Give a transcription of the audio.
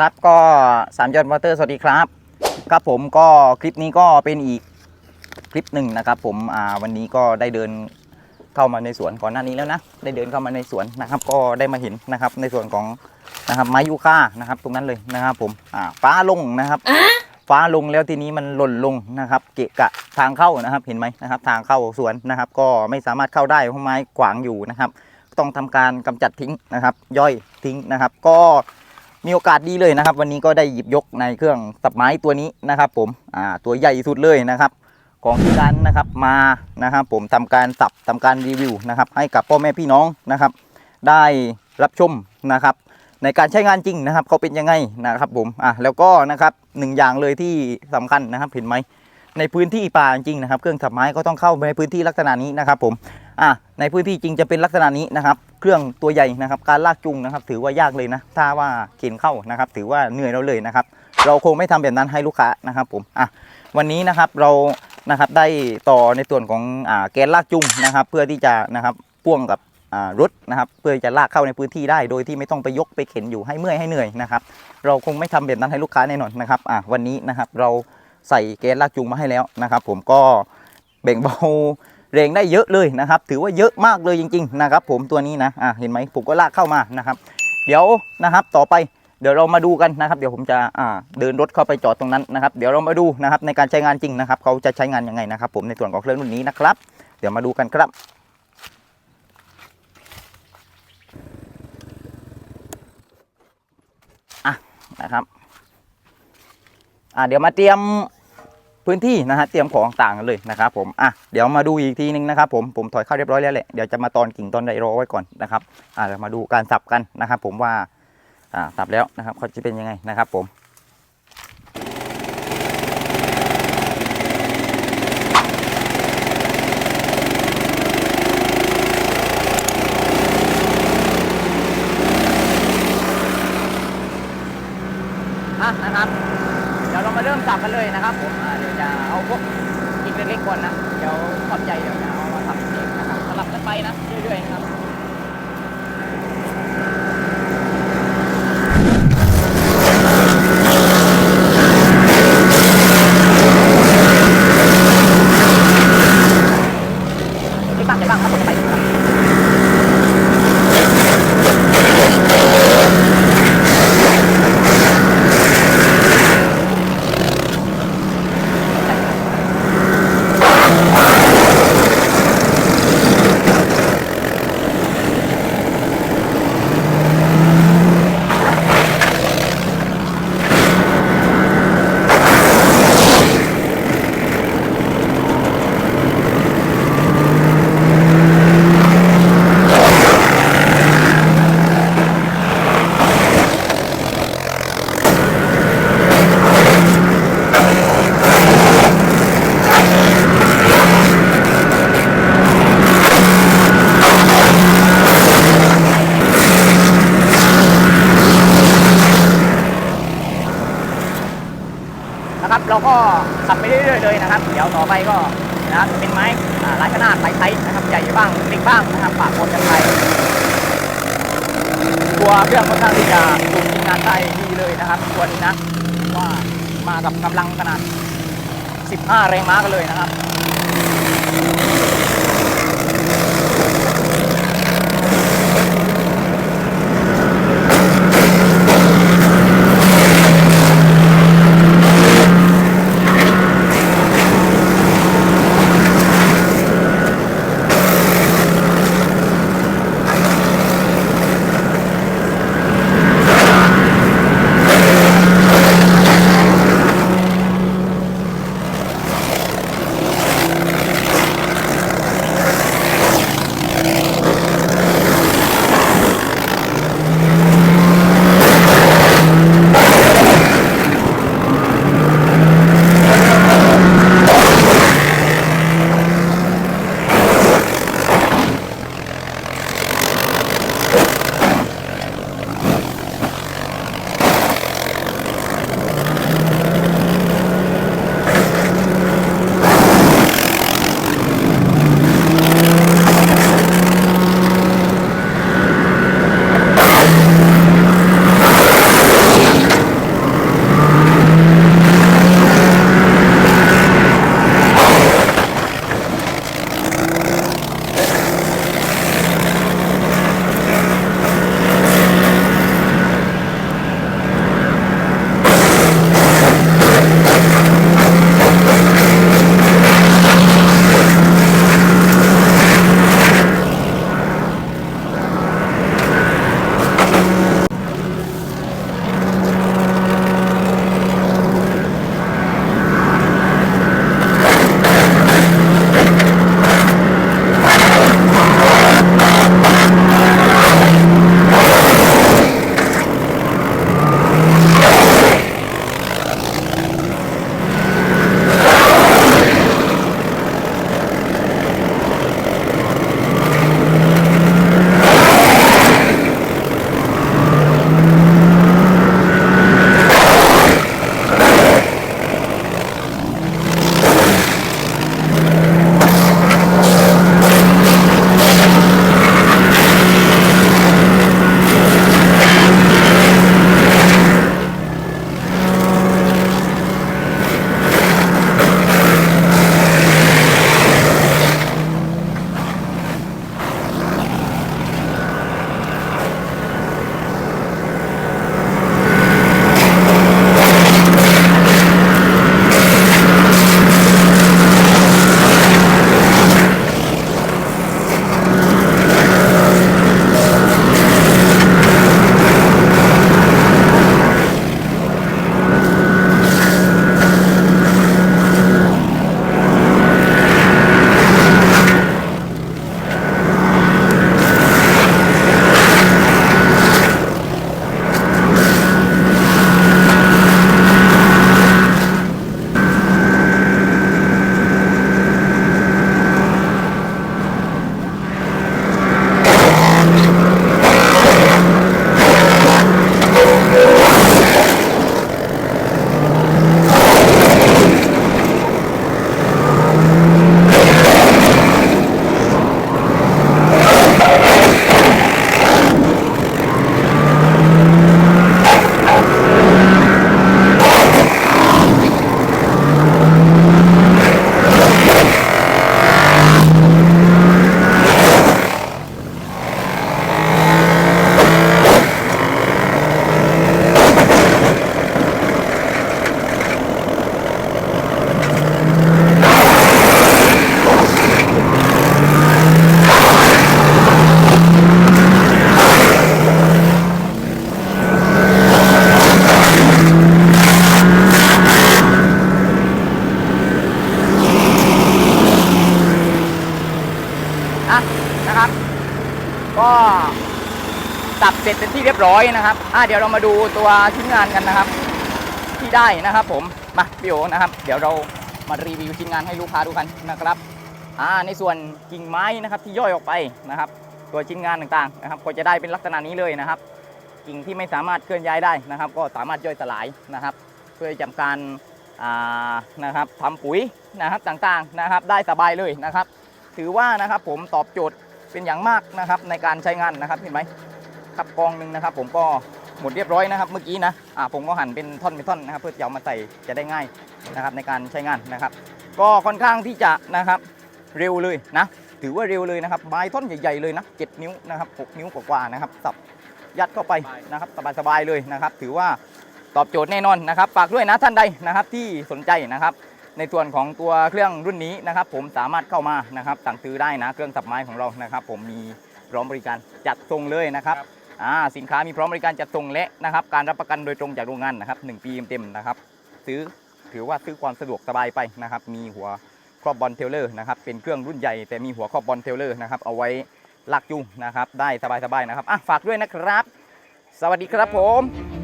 ครับก็สามยอดมอเตอร์สวัสดีครับครับผมก็คลิปนี้ก็เป็นอีกคลิปหนึ่งนะครับ ผมอ่าวันนี้ก็ได้เดินเข้ามาในสวนก่อนหน้านี้แล้วนะ ได้เดินเข้ามาในสวนนะครับ ก็ได้มาเห็นนะครับในส่วนของนะครับไม้ยูคานะครับ ตรงนั้นเลยนะครับ ผมอ่าฟ้าลงนะครับ ฟ้าลงแล้วทีนี้มันหล่นลงนะครับ เกะกะทางเข้านะครับเห็นไหมนะครับ ทางเข้าสวนนะครับ ก็ไม่สามารถเข้าได้เพราะไม้ขวางอยู่นะครับ ต้องทำการกำจัดทิ้งนะครับ ย่อยทิ้งนะครับ ก็ มีโอกาสดีเลยนะครับ วันนี้ก็ได้หยิบยกในเครื่องสับไม้ตัวนี้นะครับ ผมอ่าตัวใหญ่สุดเลยนะครับของที่ร้านนะครับมานะครับ ผมทำการสับทำการรีวิวนะครับ ให้กับพ่อแม่พี่น้องนะครับ ได้รับชมนะครับ ในการใช้งานจริงนะครับเขาเป็นยังไงนะครับ ผมอะแล้วก็นะครับหนึ่งอย่างเลยที่สำคัญนะครับเห็นไหม ในพื้นที่ป่าจริงนะครับ เครื่องตัดไม้ก็ต้องเข้าไปในพื้นที่ลักษณะนี้นะครับ ผมอะในพื้นที่จริงจะเป็นลักษณะนี้นะครับ เครื่องตัวใหญ่นะครับ การลากจูงนะครับ ถือว่ายากเลยนะ ถ้าว่าเข็นเข้านะครับ ถือว่าเหนื่อยเราเลยนะครับ เราคงไม่ทำแบบนั้นให้ลูกค้านะครับ ผมอะวันนี้นะครับเรานะครับได้ต่อในส่วนของอ่าแกนลากจูงนะครับ เพื่อที่จะนะครับพ่วงกับอ่ารถนะครับเพื่อจะลากเข้าในพื้นที่ได้โดยที่ไม่ต้องไปยกไปเข็นอยู่ให้เมื่อยให้เหนื่อยนะครับ เราคงไม่ทำแบบนั้นให้ลูกค้าแน่นอนนะครับอะวันนี้นะครับเรา ใส่แกนลากจูงมาให้แล้วนะครับผมก็แบ่งเบาแรงได้เยอะเลยนะครับ ถือว่าเยอะมากเลยจริง ๆ นะครับ ผมตัวนี้นะอะเห็นไหมผมก็ลากเข้ามานะครับ เดี๋ยวนะครับต่อไปเดี๋ยวเรามาดูกันนะครับ เดี๋ยวผมจะอ่าเดินรถเข้าไปจอดตรงนั้นนะครับ เดี๋ยวเรามาดูนะครับในการใช้งานจริงนะครับ เขาจะใช้งานยังไงนะครับ ผมในส่วนของเครื่องรุ่นนี้นะครับ เดี๋ยวมาดูกันครับอะนะครับ อ่าเดี๋ยวมาเตรียมพื้นที่นะฮะเตรียมของต่างกันเลยนะครับผมอะเดี๋ยวมาดูอีกทีนึงนะครับผมผมถอยเข้าเรียบร้อยแล้วแหละเดี๋ยวจะมาตอนกิ่งตอนไดรอไว้ก่อนนะครับอ่าเดี๋ยวมาดูการสับกันนะครับ ผมว่าอ่าสับแล้วนะครับเขาจะเป็นยังไงนะครับผมอะนะครับ ยวเรามาเริ่มสับกันเลยนะครับผมเดี๋ยวจะเอาพวกกินเล็กๆก่อนนะ เดี๋ยวขอบใจเดี๋ยวจะเอามาทำเองนะครับสลับกันไปนะเรื่อยๆครับ ไม่บ้างไม่บ้างครับผมไปนะครับ เราก็ขับไปเรื่อยๆเลยนะครับ เดี๋ยวต่อไปก็นะครับเป็นไม้หลายขนาดหลายไซส์นะครับใหญ่บ้างเล็กบ้างนะครับปะปนกันไปตัวเครื่องค่อนข้างที่จะดูงานได้ดีเลยนะครับตัวนี้นะว่ามากับกำลังขนาด 15 แรงม้ากันเลยนะครับ ก็ตัดเสร็จเป็นที่เรียบร้อยนะครับอะเดี๋ยวเรามาดูตัวชิ้นงานกันนะครับ ที่ได้นะครับ ผมมาพี่โอนะครับ เดี๋ยวเรามารีวิวชิ้นงานให้ลูกค้าดูกันนะครับอ่าในส่วนกิ่งไม้นะครับที่ย่อยออกไปนะครับ ตัวชิ้นงานต่างๆนะครับ ก็จะได้เป็นลักษณะนี้เลยนะครับ กิ่งที่ไม่สามารถเคลื่อนย้ายได้นะครับ ก็สามารถย่อยสลายนะครับ เพื่อจำการอ่านะครับทำปุ๋ยนะครับต่างๆนะครับ ได้สบายเลยนะครับ ถือว่านะครับผมตอบโจทย์ เป็นอย่างมากนะครับในการใช้งานนะครับเห็นไหมครับกองหนึ่งนะครับ ผมก็หมดเรียบร้อยนะครับ เมื่อกี้นะอ่าผมก็หั่นเป็นท่อนเป็นท่อนนะครับ เพื่อจะเอามาใส่จะได้ง่ายนะครับ ในการใช้งานนะครับ ก็ค่อนข้างที่จะนะครับเร็วเลยนะ ถือว่าเร็วเลยนะครับใบท่อนใหญ่ๆเลยนะ7นิ้วนะครับ6นิ้วกว่าๆนะครับสับยัดเข้าไปนะครับสบายๆเลยนะครับ ถือว่าตอบโจทย์แน่นอนนะครับฝากด้วยนะท่านใดนะครับที่สนใจนะครับ ในส่วนของตัวเครื่องรุ่นนี้นะครับ ผมสามารถเข้ามานะครับ สั่งซื้อได้นะเครื่องสับไม้ของเรานะครับ ผมมีพร้อมบริการจัดส่งเลยนะครับอ่าสินค้ามีพร้อมบริการจัดส่งและนะครับ การรับประกันโดยตรงจากโรงงานนะครับหนึ่งปีเต็มๆนะครับ ซื้อถือว่าซื้อความสะดวกสบายไปนะครับ มีหัวครอบบอลเทเลอร์นะครับเป็นเครื่องรุ่นใหญ่แต่มีหัวครอบบอลเทเลอร์นะครับเอาไว้ลากจูงนะครับ ได้สบายๆนะครับอะฝากด้วยนะครับ สวัสดีครับผม